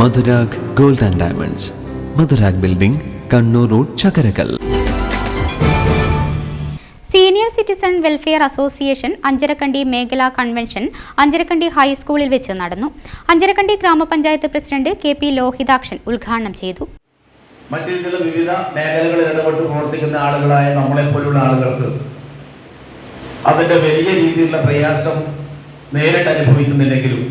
Madhurag gold and diamonds. Madhurag building Kannur road Chakkarakkal. Senior citizen welfare association Anjarakandy മേഖലാ convention Anjarakandy ഹൈസ്കൂളിൽ വെച്ച് നടന്നു. അഞ്ചരക്കണ്ടി ഗ്രാമപഞ്ചായത്ത് പ്രസിഡന്റ് കെ പി ലോഹിതാക്ഷൻ ഉദ്ഘാടനം ചെയ്തു. മറ്റു വിവിധ മേഖലകളിൽ ഇടപെട്ട് പ്രവർത്തിക്കുന്ന ആളുകളായ നമ്മളെ പോലുള്ള ആളുകൾക്ക് അതിന്റെ വലിയ രീതിയിലുള്ള പ്രയാസം നേരിട്ട് അനുഭവിക്കുന്നില്ലെങ്കിലും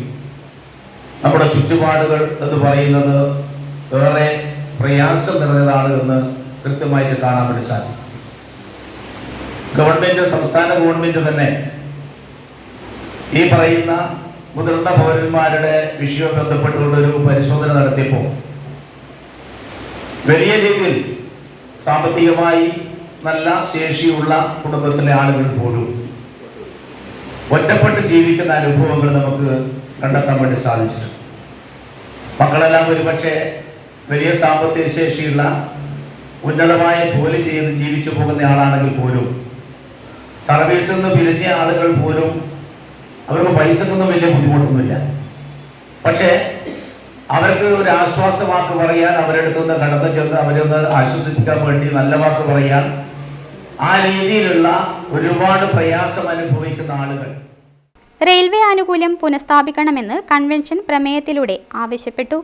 നമ്മുടെ ചുറ്റുപാടുകൾ എന്ന് പറയുന്നത് ഏറെ പ്രയാസം നിറഞ്ഞതാണ് എന്ന് കൃത്യമായിട്ട് കാണാൻ വേണ്ടി സാധിക്കും. ഗവൺമെന്റ് സംസ്ഥാന ഗവൺമെന്റ് തന്നെ ഈ പറയുന്ന മുതിർന്ന പൗരന്മാരുടെ വിഷയവും ബന്ധപ്പെട്ടുകൊണ്ട് ഒരു പരിശോധന നടത്തിയപ്പോൾ വലിയ രീതിയിൽ സാമ്പത്തികമായി നല്ല ശേഷിയുള്ള കുടുംബത്തിലെ ആളുകൾ പോലും ഒറ്റപ്പെട്ട് ജീവിക്കുന്ന അനുഭവങ്ങൾ നമുക്ക് കണ്ടെത്താൻ വേണ്ടി സാധിച്ചിട്ടുണ്ട്. മക്കളെല്ലാം ഒരുപക്ഷെ വലിയ സാമ്പത്തിക ശേഷിയുള്ള ഉന്നതമായ ജോലി ചെയ്ത് ജീവിച്ചു പോകുന്ന ആളാണെങ്കിൽ പോലും സർവീസിൽ നിന്ന് പിരിഞ്ഞ ആളുകൾ പോലും അവർക്ക് പൈസക്കൊന്നും വലിയ ബുദ്ധിമുട്ടൊന്നുമില്ല. പക്ഷേ അവർക്ക് ഒരു ആശ്വാസ വാക്ക് പറയാൻ അവരെടുത്ത് നിന്ന് കടന്നു ചെന്ന് അവരെ ഒന്ന് ആശ്വസിപ്പിക്കാൻ വേണ്ടി നല്ല വാക്ക് പറയാൻ ആ രീതിയിലുള്ള ഒരുപാട് പ്രയാസം അനുഭവിക്കുന്ന ആളുകൾ റെയിൽവേ ആനുകൂല്യം പുനഃസ്ഥാപിക്കണമെന്ന് കൺവെൻഷൻ പ്രമേയത്തിലൂടെ ആവശ്യപ്പെട്ടു.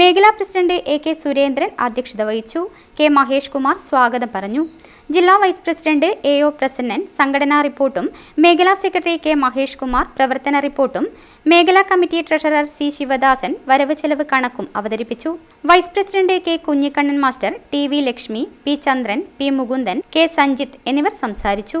മേഖലാ പ്രസിഡന്റ് എ കെ സുരേന്ദ്രൻ അധ്യക്ഷത വഹിച്ചു. കെ മഹേഷ് കുമാർ സ്വാഗതം പറഞ്ഞു. ജില്ലാ vice president A O Prasannan സംഘടനാ റിപ്പോർട്ടും മേഖലാ സെക്രട്ടറി കെ മഹേഷ് കുമാർ പ്രവർത്തന റിപ്പോർട്ടും മേഖലാ കമ്മിറ്റി ട്രഷറർ സി ശിവദാസൻ വരവ് ചെലവ് കണക്കും അവതരിപ്പിച്ചു. Vice president K Kunhikannan master T V Lakshmi P Chandran P Mukundan K Sanjith എന്നിവർ സംസാരിച്ചു.